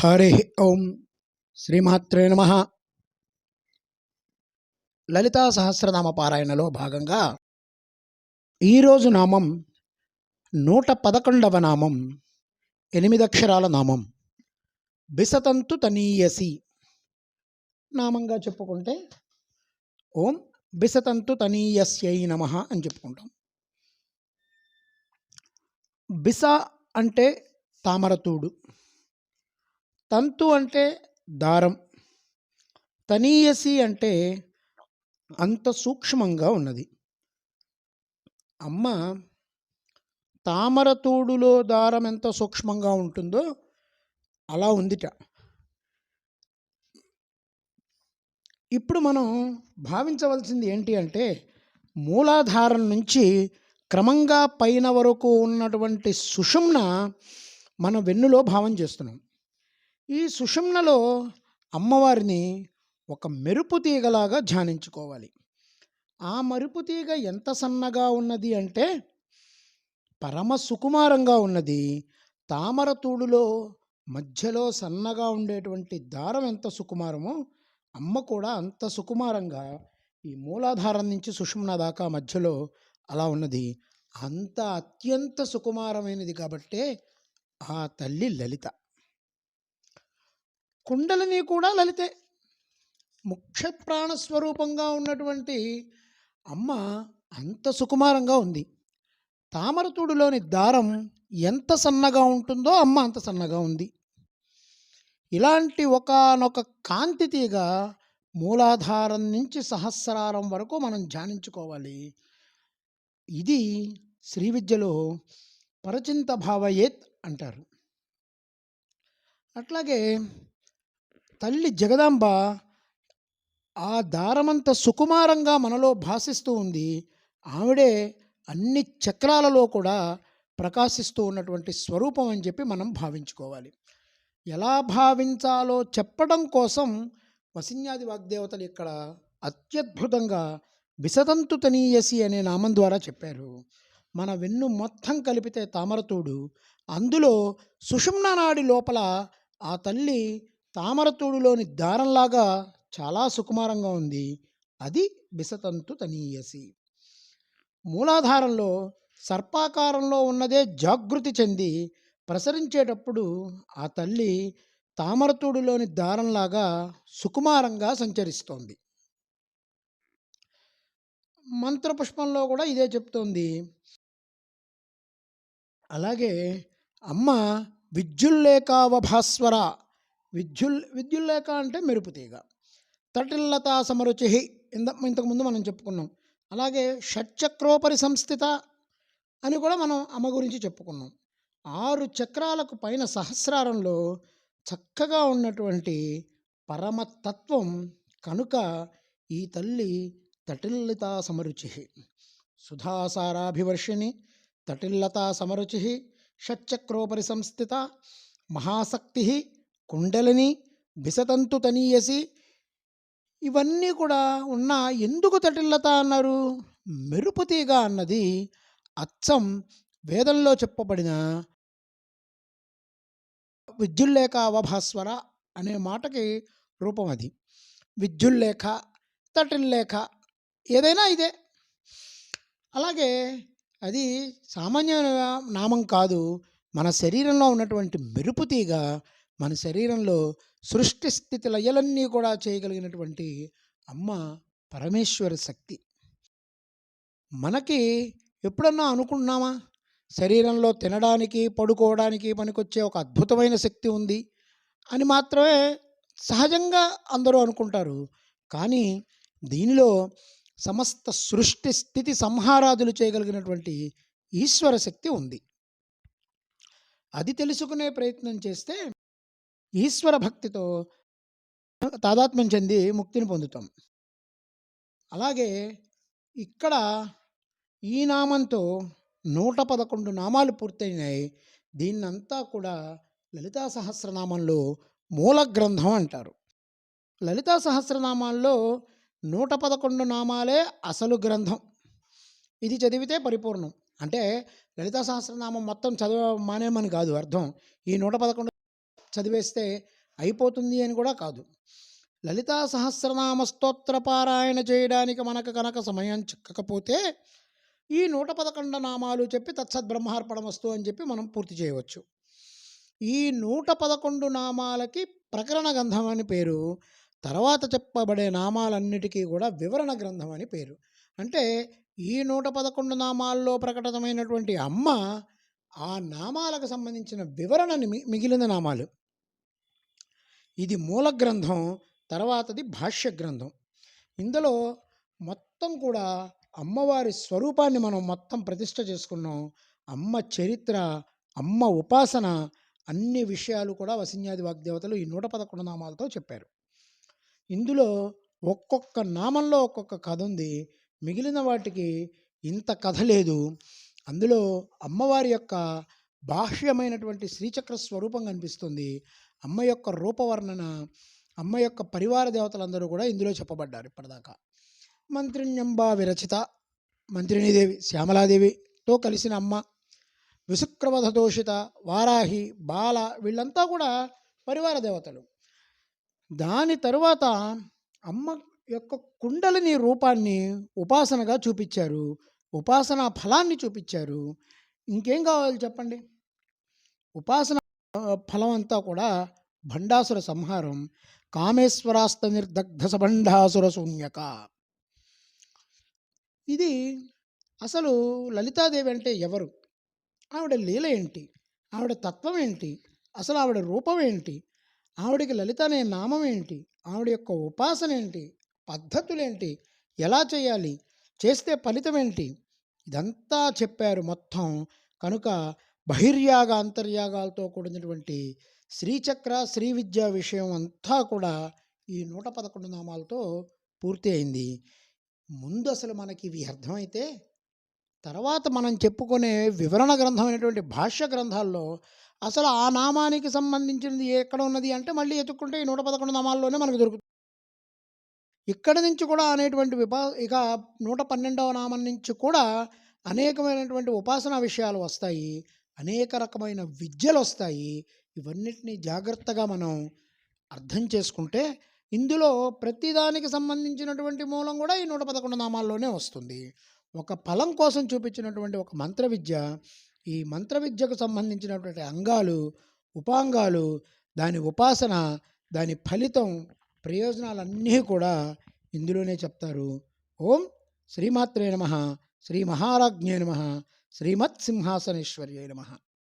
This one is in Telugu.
హరి ఓం శ్రీమాత్రే నమ. లలితా సహస్రనామ పారాయణలో భాగంగా ఈరోజు నామం నూట పదకొండవ నామం ఎనిమిది అక్షరాల నామం బిసతంతు తనీయసి నామంగా చెప్పుకుంటే ఓం బిసతంతు తనీయస్యై నమ అని చెప్పుకుంటాం. బిస అంటే తామరతూడు. తంతు అంటే దారం. తనీయసి అంటే అంత సూక్ష్మంగా ఉన్నది. అమ్మ తామరతూడులో దారం ఎంత సూక్ష్మంగా ఉంటుందో అలా ఉందిట. ఇప్పుడు మనం భావించవలసింది ఏంటి అంటే మూలాధారం నుంచి క్రమంగా పైన వరకు ఉన్నటువంటి సుషుమ్న మన వెన్నులో భావం చేస్తున్నాం. ఈ సుషుమ్నలో అమ్మవారిని ఒక మెరుపు తీగలాగా ధ్యానించుకోవాలి. ఆ మెరుపు తీగ ఎంత సన్నగా ఉన్నది అంటే పరమ సుకుమారంగా ఉన్నది. తామర తూడులో మధ్యలో సన్నగా ఉండేటువంటి దారం ఎంత సుకుమారమో అమ్మ కూడా అంత సుకుమారంగా ఈ మూలాధారం నుంచి సుషుమ్న దాకా మధ్యలో అలా ఉన్నది. అంత అత్యంత సుకుమారమైనది కాబట్టే ఆ తల్లి లలిత. కుండలిని కూడా లలితే. ముఖ్య ప్రాణస్వరూపంగా ఉన్నటువంటి అమ్మ అంత సుకుమారంగా ఉంది. తామరతూడులోని దారం ఎంత సన్నగా ఉంటుందో అమ్మ అంత సన్నగా ఉంది. ఇలాంటి ఒకనొక కాంతి తీగ మూలాధారం నుంచి సహస్రారం వరకు మనం ధ్యానించుకోవాలి. ఇది శ్రీ విద్యలో పరచింత భావయేత్ అంటారు. అట్లాగే తల్లి జగదాంబ ఆ దారమంత సుకుమారంగా మనలో భాసిస్తూ ఉంది. ఆవిడే అన్ని చక్రాలలో కూడా ప్రకాశిస్తూ ఉన్నటువంటి స్వరూపం అని చెప్పి మనం భావించుకోవాలి. ఎలా భావించాలో చెప్పడం కోసం వసిన్యాది వాగ్దేవతలు ఇక్కడ అత్యద్భుతంగా విసతంతు తనీయసి అనే నామం ద్వారా చెప్పారు. మన వెన్ను మొత్తం కలిపితే తామరతోడు అందులో సుషుమ్న నాడి లోపల ఆ తల్లి తామరతోడులోని దారంలాగా చాలా సుకుమారంగా ఉంది. అది బిసతంతు తనీయసి. మూలాధారంలో సర్పాకారంలో ఉన్నదే జాగృతి చెంది ప్రసరించేటప్పుడు ఆ తల్లి తామరతోడులోని దారంలాగా సుకుమారంగా సంచరిస్తోంది. మంత్రపుష్పంలో కూడా ఇదే చెప్తోంది. అలాగే అమ్మ విద్యుల్లేకావభాస్వర విద్యుల్ విద్యుల్లేఖ అంటే మెరుపు తీగ. తటిల్లతా సమరుచి ఇంత ఇంతకుముందు మనం చెప్పుకున్నాం. అలాగే షట్చక్రోపరి సంస్థిత అని కూడా మనం అమ్మ గురించి చెప్పుకున్నాం. ఆరు చక్రాలకు పైన సహస్రారంలో చక్కగా ఉన్నటువంటి పరమతత్వం కనుక ఈ తల్లి తటిల్లతా సమరుచి సుధాసారాభివర్షిణి తటిల్లతా సమరుచి షట్చక్రోపరి సంస్థిత మహాశక్తి కుండలిని బిసతంతు తనీయసి ఇవన్నీ కూడా ఉన్న ఎందుకు తటిల్లత అన్నారు? మెరుపుతీగ అన్నది అచ్చం వేదంలో చెప్పబడిన విద్యుల్లేఖ అవభాస్వర అనే మాటకి రూపం అది. విద్యుల్లేఖ తటిల్లేఖ ఏదైనా ఇదే. అలాగే అది సామాన్య నామం కాదు మన శరీరంలో ఉన్నటువంటి మెరుపుతీగ మన శరీరంలో సృష్టి స్థితి లయలన్నీ కూడా చేయగలిగినటువంటి అమ్మ పరమేశ్వర శక్తి. మనకి ఎప్పుడన్నా అనుకున్నామా? శరీరంలో తినడానికి పడుకోవడానికి పనికొచ్చే ఒక అద్భుతమైన శక్తి ఉంది అని మాత్రమే సహజంగా అందరూ అనుకుంటారు. కానీ దీనిలో సమస్త సృష్టి స్థితి సంహారాదులు చేయగలిగినటువంటి ఈశ్వర శక్తి ఉంది. అది తెలుసుకునే ప్రయత్నం చేస్తే ఈశ్వర భక్తితో తాదాత్మ్యం చెంది ముక్తిని పొందుతాం. అలాగే ఇక్కడ ఈ నామంతో నూట పదకొండు నామాలు పూర్తయినాయి. దీన్నంతా కూడా లలితా సహస్రనామంలో మూల గ్రంథం అంటారు. లలితా సహస్రనామాల్లో నూట పదకొండు నామాలే అసలు గ్రంథం. ఇది చదివితే పరిపూర్ణం. అంటే లలితా సహస్రనామం మొత్తం చదవ మానేమని కాదు అర్థం. ఈ నూట పదకొండు చదివేస్తే అయిపోతుంది అని కూడా కాదు. లలితా సహస్రనామ స్తోత్ర పారాయణ చేయడానికి మనకు కనుక సమయం చిక్కకపోతే ఈ నూట పదకొండు నామాలు చెప్పి తత్సద్బ్రహ్మార్పణమస్తు అని చెప్పి మనం పూర్తి చేయవచ్చు. ఈ నూట పదకొండు నామాలకి ప్రకరణ గ్రంథం అని పేరు తర్వాత చెప్పబడే నామాలన్నిటికీ కూడా వివరణ గ్రంథం అని పేరు. అంటే ఈ నూట పదకొండు నామాల్లో ప్రకటితమైనటువంటి అమ్మ ఆ నామాలకు సంబంధించిన వివరణ మి- మిగిలిన నామాలు. ఇది మూల గ్రంథం తర్వాతది భాష్య గ్రంథం. ఇందులో మొత్తం కూడా అమ్మవారి స్వరూపాన్ని మనం మొత్తం ప్రతిష్ట చేసుకున్నాం. అమ్మ చరిత్ర అమ్మ ఉపాసన అన్ని విషయాలు కూడా వసిన్యాది వాగ్దేవతలు ఈ నూట పదకొండు నామాలతో చెప్పారు. ఇందులో ఒక్కొక్క నామంలో ఒక్కొక్క కథ ఉంది. మిగిలిన వాటికి ఇంత కథ లేదు. అందులో అమ్మవారి యొక్క బాహ్యమైనటువంటి శ్రీచక్ర స్వరూపం కనిపిస్తుంది. అమ్మ యొక్క రూపవర్ణన అమ్మ యొక్క పరివార దేవతలందరూ కూడా ఇందులో చెప్పబడ్డారు ఇప్పటిదాకా. మంత్రిణ్యంబా విరచిత మంత్రిణీదేవి శ్యామలాదేవితో కలిసిన అమ్మ విసుక్రవధదోషిత వారాహి బాల వీళ్ళంతా కూడా పరివార దేవతలు. దాని తరువాత అమ్మ యొక్క కుండలిని రూపాన్ని ఉపాసనగా చూపించారు ఉపాసన ఫలాన్ని చూపించారు ఇంకేం కావాలి చెప్పండి? ఉపాసన ఫలం అంతా కూడా భండాసుర సంహారం. కామేశ్వరాస్త నిర్దగ్ధ సభండాసుర శూన్యక ఇది అసలు లలితాదేవి అంటే ఎవరు? ఆవిడ లీల ఏంటి? ఆవిడ తత్వం ఏంటి? అసలు ఆవిడ రూపం ఏంటి? ఆవిడకి లలిత అనే నామం ఏంటి? ఆవిడ యొక్క ఉపాసన ఏంటి పద్ధతులేంటి? ఎలా చేయాలి? చేస్తే ఫలితం ఏంటి? ఇదంతా చెప్పారు మొత్తం. కనుక బహిర్యాగ అంతర్యాగాలతో కూడినటువంటి శ్రీచక్ర శ్రీ విద్య విషయం అంతా కూడా ఈ నూట పదకొండు నామాలతో పూర్తి అయింది. ముందు అసలు మనకి ఇవి అర్థమైతే తర్వాత మనం చెప్పుకునే వివరణ గ్రంథమైనటువంటి భాష్య గ్రంథాల్లో అసలు ఆ నామానికి సంబంధించినది ఎక్కడ ఉన్నది అంటే మళ్ళీ ఎత్తుక్కుంటే ఈ నూట పదకొండు నామాల్లోనే మనకు దొరుకుతుంది. ఇక్కడ నుంచి కూడా అనేటువంటి విపా ఇక నూట పన్నెండవ నామం నుంచి కూడా అనేకమైనటువంటి ఉపాసన విషయాలు వస్తాయి. అనేక రకమైన విద్యలు వస్తాయి. ఇవన్నిటిని జాగ్రత్తగా మనం అర్థం చేసుకుంటే ఇందులో ప్రతిదానికి సంబంధించినటువంటి మూలం కూడా ఈ నూట పదకొండు నామాల్లోనే వస్తుంది. ఒక ఫలం కోసం చూపించినటువంటి ఒక మంత్ర విద్య ఈ మంత్ర విద్యకు సంబంధించినటువంటి అంగాలు ఉపాంగాలు దాని ఉపాసన దాని ఫలితం ప్రయోజనాలన్నీ కూడా ఇందులోనే చెప్తారు. ఓం శ్రీమాత్రే నమ. శ్రీ మహారాజ్ఞే నమ. శ్రీమత్ సింహాసనేశ్వర్యే నమ.